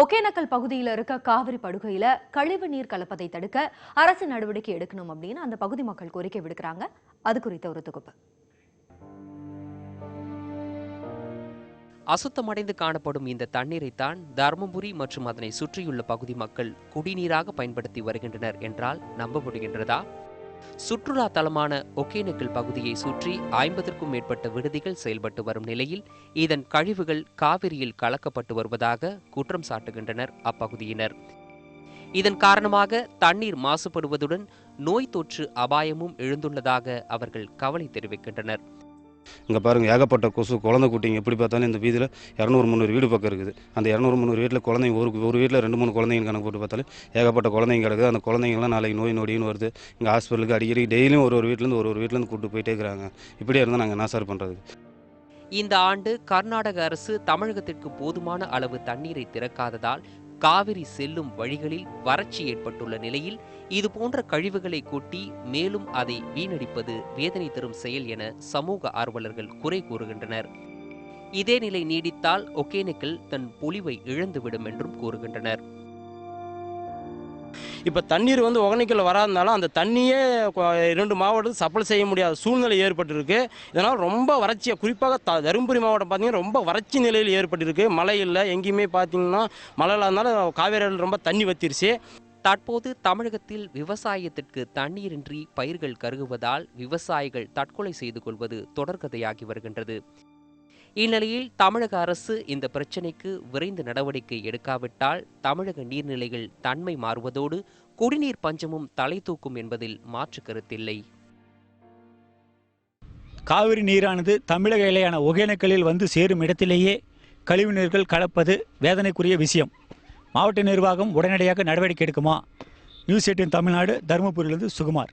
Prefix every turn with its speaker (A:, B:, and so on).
A: ஒகேனக்கல் பகுதியில் இருக்க காவிரி படுகையில் கழிவு நீர் கலப்பதை தடுக்க அரசு நடவடிக்கை எடுக்கணும் அப்படின்னு அந்த பகுதி மக்கள் கோரிக்கை விடுக்கிறாங்க. அது குறித்த ஒரு தொகுப்பு.
B: அசுத்தமடைந்து காணப்படும் இந்த தண்ணீரைத்தான் தருமபுரி மற்றும் அதனை சுற்றியுள்ள பகுதி மக்கள் குடிநீராக பயன்படுத்தி வருகின்றனர் என்றால் நம்ப முடிகின்றதா சுற்றுலா தலமான ஒகேனக்கல் பகுதியை சுற்றி ஐம்பதற்கும் மேற்பட்ட விடுதிகள் செயல்பட்டு வரும் நிலையில் இதன் கழிவுகள் காவிரியில் கலக்கப்பட்டு வருவதாக குற்றம் சாட்டுகின்றனர் அப்பகுதியினர். இதன் காரணமாக தண்ணீர் மாசுபடுவதுடன் நோய் தொற்று அபாயமும் எழுந்துள்ளதாக அவர்கள் கவலை தெரிவிக்கின்றனர்.
C: இங்கே பாருங்கள் ஏகப்பட்ட கொசு குழந்தை குட்டிங்க. எப்படி பார்த்தாலும் இந்த வீதியில் இரநூறு முந்நூறு வீடு பக்கம் இருக்குது. அந்த இரநூறு முந்நூறு வீட்டில் குழந்தைங்க ஒரு ஒரு வீட்டில் ரெண்டு மூணு குழந்தைங்க கணக்கு போட்டு பார்த்தாலும் ஏகப்பட்ட குழந்தைங்க கிடக்குது. அந்த குழந்தைங்கலாம் நாளைக்கு நோய் நொடின்னு வருது. இங்கே ஹாஸ்பிட்டலுக்கு அடிக்கடி டெய்லியும் ஒரு ஒரு வீட்டிலேருந்து ஒரு ஒரு வீட்டிலேருந்து கூப்பிட்டு போயிட்டே இருக்கிறாங்க. இப்படியே இருந்தால் நாங்கள் என்ன சார் பண்ணுறது
B: இந்த ஆண்டு கர்நாடக அரசு தமிழகத்திற்கு போதுமான அளவு தண்ணீரை திறக்காததால் காவிரி செல்லும் வழிகளில் வறட்சி ஏற்பட்டுள்ள நிலையில் இது போன்ற கழிவுகளை கொட்டி மேலும் அதை வீணடிப்பது வேதனை தரும் செயல் என சமூக ஆர்வலர்கள் குறை கூறுகின்றனர். இதே நிலை நீடித்தால் ஒகேனக்கல் தன் பொலிவை இழந்துவிடும் என்றும் கூறுகின்றனர்.
D: இப்போ தண்ணீர் வந்து ஒகனைக்கல் வராதனால அந்த தண்ணியே இரண்டு மாவட்டத்துக்கு சப்ளை செய்ய முடியாத சூழ்நிலை ஏற்பட்டிருக்கு. இதனால் ரொம்ப வறட்சியாக குறிப்பாக த தருமபுரி மாவட்டம் பார்த்திங்கன்னா ரொம்ப வறட்சி நிலையில் ஏற்பட்டிருக்கு. மழை இல்லை எங்கேயுமே பார்த்தீங்கன்னா மழை இல்லாதனால காவேரி ரொம்ப தண்ணி வத்திருச்சு.
B: தற்போது தமிழகத்தில் விவசாயத்திற்கு தண்ணீரின்றி பயிர்கள் கருகுவதால் விவசாயிகள் தற்கொலை செய்து கொள்வது தொடர்கதையாகி வருகின்றது. இந்நிலையில் தமிழக அரசு இந்த பிரச்சினைக்கு விரைந்து நடவடிக்கை எடுக்காவிட்டால் தமிழக நீர்நிலைகள் தன்மை மாறுவதோடு குடிநீர் பஞ்சமும் தலை தூக்கும் என்பதில் மாற்று கருத்தில்லை.
E: காவிரி நீரானது தமிழக எல்லையான ஒகேனக்கலில் வந்து சேரும் இடத்திலேயே கழிவு நீர்கள் கலப்பது வேதனைக்குரிய விஷயம். மாவட்ட நிர்வாகம் உடனடியாக நடவடிக்கை எடுக்குமா? நியூஸ் எயிட்டின் தமிழ்நாடு தருமபுரியிலிருந்து சுகுமார்.